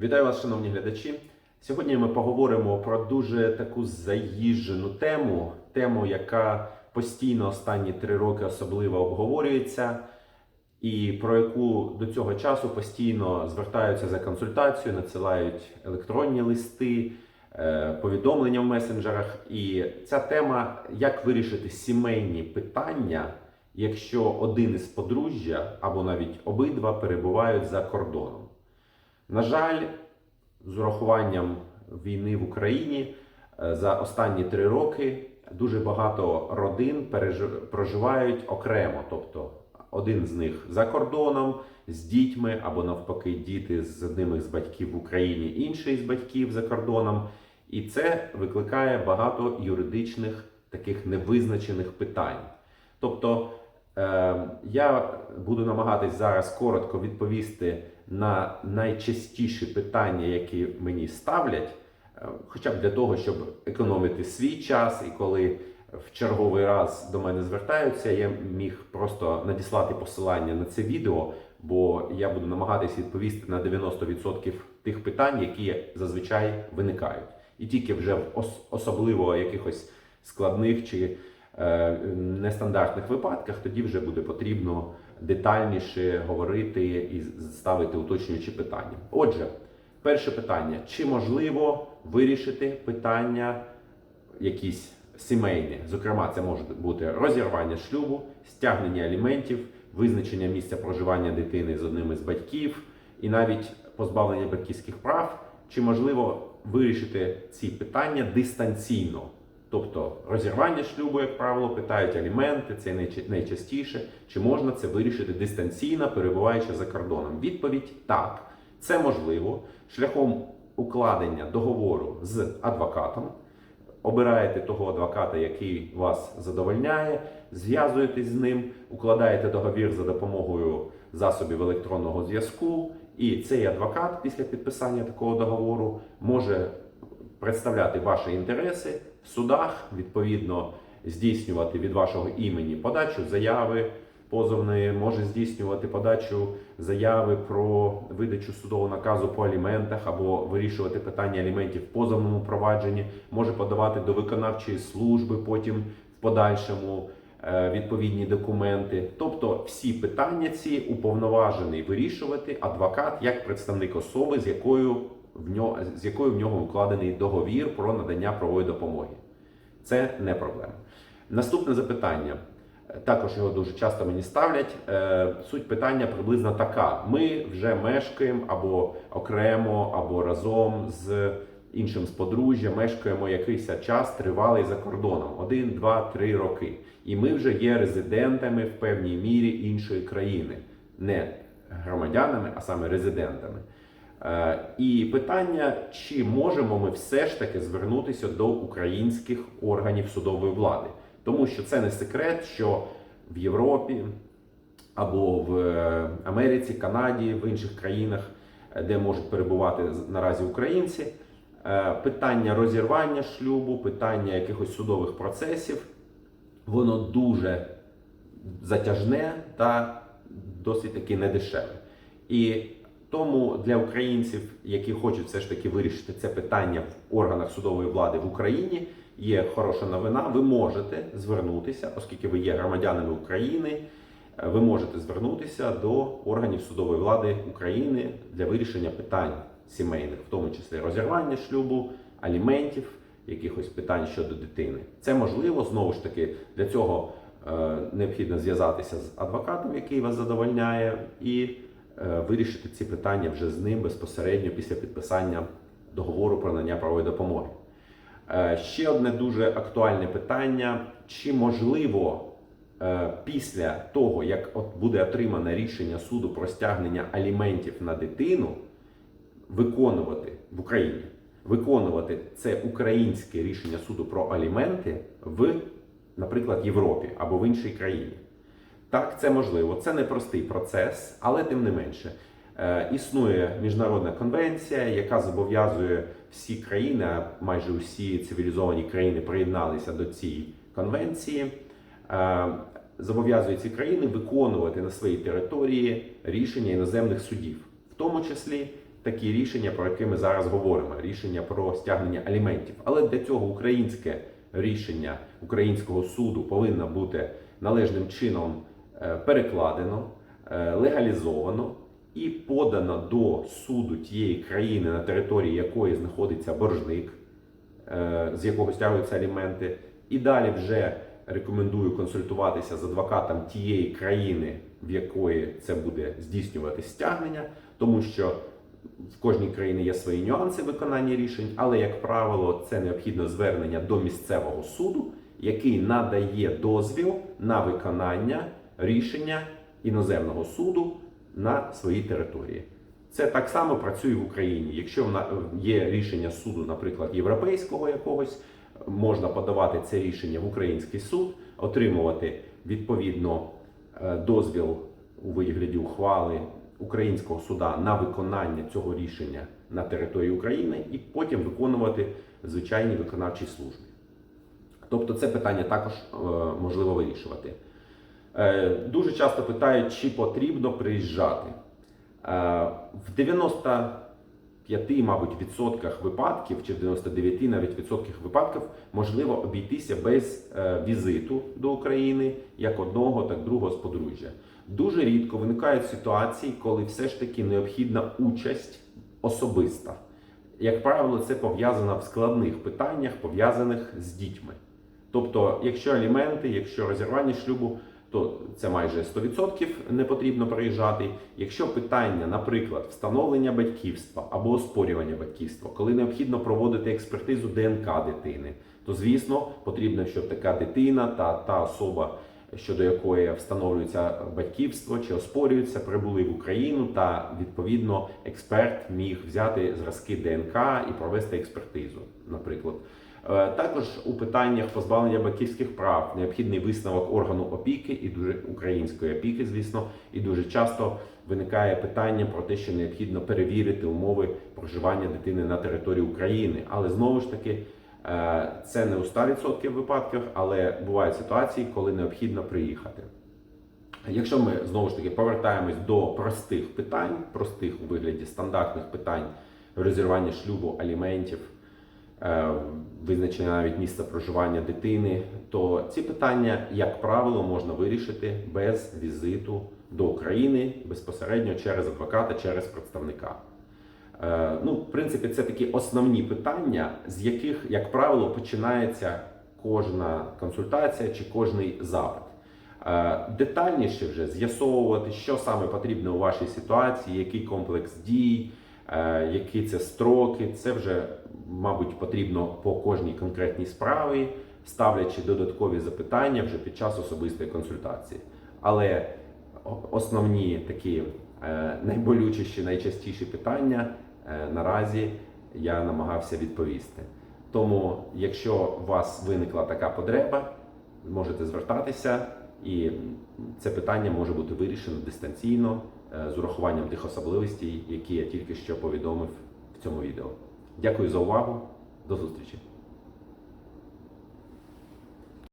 Вітаю вас, шановні глядачі. Сьогодні ми поговоримо про дуже таку заїжджену тему, тему, яка постійно останні три роки особливо обговорюється, і про яку до цього часу постійно звертаються за консультацією, надсилають електронні листи, е, повідомлення в месенджерах. І ця тема як вирішити сімейні питання, якщо один із подружжя або навіть обидва перебувають за кордоном. На жаль, з урахуванням війни в Україні е, за останні три роки дуже багато родин проживають окремо, тобто один з них за кордоном з дітьми, або навпаки, діти з одним із батьків в Україні, інший з батьків за кордоном. І це викликає багато юридичних таких невизначених питань. Тобто Е, Я буду намагатись зараз коротко відповісти на найчастіші питання, які мені ставлять, е, хоча б для того, щоб економити свій час, і коли в черговий раз до мене звертаються, я міг просто надіслати посилання на це відео, бо я буду намагатись відповісти на 90% тих питань, які зазвичай виникають. І тільки вже в ос- особливо якихось складних чи е, нестандартних випадках, тоді вже буде потрібно детальніше говорити і ставити уточнюючі питання. Отже, перше питання: чи можливо вирішити питання якісь сімейні? Зокрема, це може бути розірвання шлюбу, стягнення аліментів, визначення місця проживання дитини з одним із батьків і навіть позбавлення батьківських прав. Чи можливо вирішити ці питання дистанційно? Тобто розірвання шлюбу, як правило, питають аліменти, це найчастіше. Чи можна це вирішити дистанційно, перебуваючи за кордоном? Відповідь так, це можливо шляхом укладення договору з адвокатом. Обираєте того адвоката, який вас задовольняє, зв'язуєтесь з ним, укладаєте договір за допомогою засобів електронного зв'язку. І цей адвокат після підписання такого договору може представляти ваші інтереси судах, відповідно здійснювати від вашого імені подачу заяви позовної, може здійснювати подачу заяви про видачу судового наказу по аліментах або вирішувати питання аліментів в позовному провадженні, може подавати до виконавчої служби потім в подальшому е, відповідні документи. Тобто всі питання ці уповноважений вирішувати адвокат як представник особи, з якою в нього, з якою в нього укладений договір про надання правової допомоги. Це не проблема. Наступне запитання. Також його дуже часто мені ставлять. Е, Суть питання приблизно така: ми вже мешкаємо або окремо, або разом з іншим з подружжя, мешкаємо якийсь час тривалий за кордоном один, два, три роки. І ми вже є резидентами в певній мірі іншої країни, не громадянами, а саме резидентами. Е, І питання, чи можемо ми все ж таки звернутися до українських органів судової влади, тому що це не секрет, що в Європі або в е, Америці, Канаді, в інших країнах, е, де можуть перебувати наразі українці, питання розірвання шлюбу, питання якихось судових процесів, воно дуже затяжне та досить таки недешеве. І тому для українців, які хочуть все ж таки вирішити це питання в органах судової влади в Україні, є хороша новина. Ви можете звернутися, оскільки ви є громадянами України. е, Ви можете звернутися до органів судової влади України для вирішення питань сімейних, в тому числі розірвання шлюбу, аліментів, якихось питань щодо дитини. Це можливо знову ж таки для цього е, необхідно зв'язатися з адвокатом, який вас задовольняє, і вирішити ці питання вже з ним безпосередньо після підписання договору про надання правової допомоги. Е, Ще одне дуже актуальне питання: чи можливо е, після того, як от буде отримане рішення суду про стягнення аліментів на дитину, виконувати в Україні, виконувати це українське рішення суду про аліменти в, наприклад, Європі або в іншій країні. Так, це можливо. Це непростий процес, але тим не менше. Е, існує міжнародна конвенція, яка зобов'язує всі країни, а майже усі цивілізовані країни приєдналися до цієї конвенції. Е, зобов'язує ці країни виконувати на своїй території рішення іноземних судів, в тому числі такі рішення, про які ми зараз говоримо: рішення про стягнення аліментів. Але для цього українське рішення українського суду повинно бути належним чином перекладено, е, легалізовано і подано до суду тієї країни, на території якої знаходиться боржник, е, з якого стягуються аліменти. І далі вже рекомендую консультуватися з адвокатом тієї країни, в якої це буде здійснювати стягнення, тому що в кожній країні є свої нюанси виконання рішень, але, як правило, це необхідно звернення до місцевого суду, який надає дозвіл на виконання рішення іноземного суду на своїй території. Це так само працює в Україні. Якщо на- є рішення суду, наприклад, європейського якогось, можна подавати це рішення в український суд, отримувати відповідно е, дозвіл у вигляді ухвали українського суда на виконання цього рішення на території України і потім виконувати звичайні виконавчі служби. Тобто це питання також е, можливо вирішувати. Е, Дуже часто питають, чи потрібно приїжджати. Е, В 95, мабуть, відсотках випадків, чи в 99 навіть відсотках випадків можливо обійтися без е, візиту до України як одного, так другого з подружжя. Дуже рідко виникають ситуації, коли все ж таки необхідна участь особиста. Як правило, це пов'язано в складних питаннях, пов'язаних з дітьми. Тобто, якщо аліменти, якщо розірвання шлюбу, то це майже 100% не потрібно приїжджати. Якщо питання, наприклад, встановлення батьківства або оспорювання батьківства, коли необхідно проводити експертизу ДНК дитини, то звісно потрібно, щоб така дитина та та особа, щодо якої встановлюється батьківство чи оспорюється, прибули в Україну, та відповідно експерт міг взяти зразки ДНК і провести експертизу, наприклад. Е, Також у питаннях позбавлення батьківських прав необхідний висновок органу опіки і дуже української опіки, звісно, і дуже часто виникає питання про те, що необхідно перевірити умови проживання дитини на території України. Але знову ж таки, е, це не у 100% випадках, але бувають ситуації, коли необхідно приїхати. Якщо ми знову ж таки повертаємось до простих питань, простих у вигляді стандартних питань розірвання шлюбу, аліментів, визначення навіть місця проживання дитини, то ці питання, як правило, можна вирішити без візиту до України безпосередньо через адвоката, через представника. Е, Ну, в принципі, це такі основні питання, з яких, як правило, починається кожна консультація чи кожний запит. Е, Детальніше вже з'ясовувати, що саме потрібно у вашій ситуації, який комплекс дій, е, які це строки. Це вже, мабуть, потрібно по кожній конкретній справі, ставлячи додаткові запитання вже під час особистої консультації. Але основні такі е, найболючіші, найчастіші питання е, наразі я намагався відповісти. Тому, якщо у вас виникла така потреба, можете звертатися, і це питання може бути вирішено дистанційно е, з урахуванням тих особливостей, які я тільки що повідомив в цьому відео. Дякую за увагу. До зустрічі!